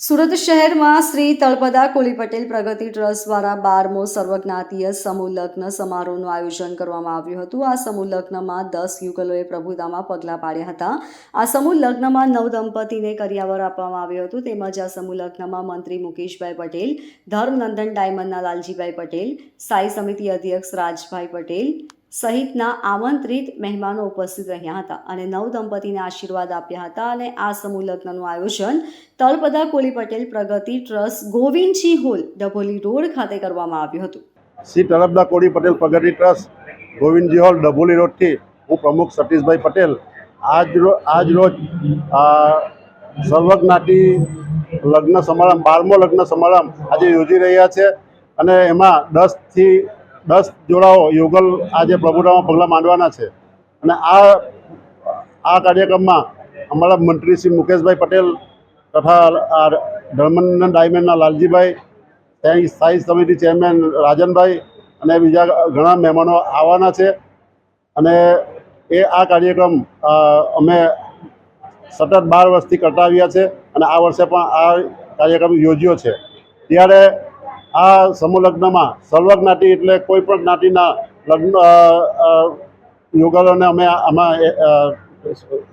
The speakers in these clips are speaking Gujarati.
સુરત શહેરમાં શ્રી તળપદા કોલી પટેલ પ્રગતિ ટ્રસ્ટ દ્વારા બારમો સર્વજ્ઞાતીય સમૂહ સમારોહનું આયોજન કરવામાં આવ્યું હતું. આ સમૂહ દસ યુગલોએ પ્રભુતામાં પગલાં પાડ્યા હતા. આ સમૂહ લગ્નમાં નવ દંપતીને કરિયાવર આપવામાં આવ્યું હતું. તેમજ આ સમૂહ લગ્નમાં મંત્રી મુકેશભાઈ પટેલ, ધર્મનંદન ડાયમંડના લાલજીભાઈ પટેલ સાઈ સમિતિ અધ્યક્ષ રાજભાઈ પટેલ સહિતના આમંત્રિત મહેમાનો ઉપસ્થિત રહ્યા હતા અને નવ દંપતીને આશીર્વાદ આપ્યા હતા અને આ સમૂહ લગ્નનું આયોજન Talpada Koli Patel Pragati trust Govindji hall, Dabholi road ખાતે કરવામાં આવ્યું હતું. શ્રી તરફદા કોલી પટેલ પ્રગતિ ટ્રસ્ટ ગોવિંદજી હોલ, ડભોલી રોડથી હું પ્રમુખ સતીશભાઈ પટેલ. આજ આજ રોજ સર્વજ્ઞાતી લગ્ન સમારંભ, બારમો લગ્ન સમારંભ આજે યોજી રહ્યા છે અને એમાં દસથી દસ જોડાઓ યુગલ આજે પ્રભુતામાં પગલાં માંડવાના છે. અને આ આ કાર્યક્રમમાં અમારા મંત્રી શ્રી મુકેશભાઈ પટેલ તથા ધર્મનંદન ડાયમંડના લાલજીભાઈ ત્યાં સ્થાયી સમિતિ ચેરમેન રાજનભાઈ અને બીજા ઘણા મહેમાનો આવવાના છે. અને એ આ કાર્યક્રમ અમે સતત બાર વર્ષથી કરતા આવ્યા છે અને આ વર્ષે પણ આ કાર્યક્રમ યોજ્યો છે. ત્યારે આ સમૂહ લગ્નમાં સર્વજ્ઞાતિ એટલે કોઈ પણ જ્ઞાતિના લગ્ન યુગલોને અમે આમાં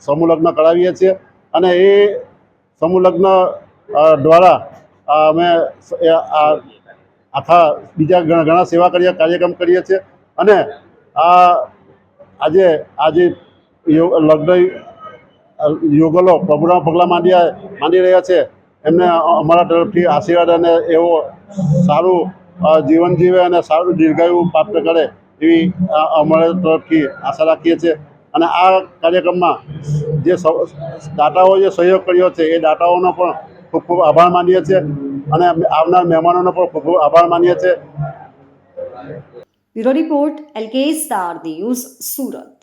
સમૂહ લગ્ન કરાવીએ છીએ. અને એ સમૂહ લગ્ન દ્વારા અમે આખા બીજા ઘણા સેવા કરીએ કાર્યક્રમ કરીએ છીએ. અને આ, આજે આજે લગ્ન યુગલો પ્રભુના પગલાં માંડ્યા, માંડી રહ્યા છે. એમને અમારા તરફથી આશીર્વાદ અને એવો સારું જીવન જીવે અને સારું દીર્ઘાયુ પ્રાપ્ત કરે એવી અમારા તરફથી આશા રાખીએ છીએ. અને આ કાર્યક્રમમાં જે સ- દાતાઓ જે સહયોગ કર્યો છે, એ દાતાઓનો પણ ખૂબ ખૂબ આભાર માનીએ છીએ અને આવનાર મહેમાનોનો પણ ખૂબ ખૂબ આભાર માનીએ છીએ. Report L K star news Surat.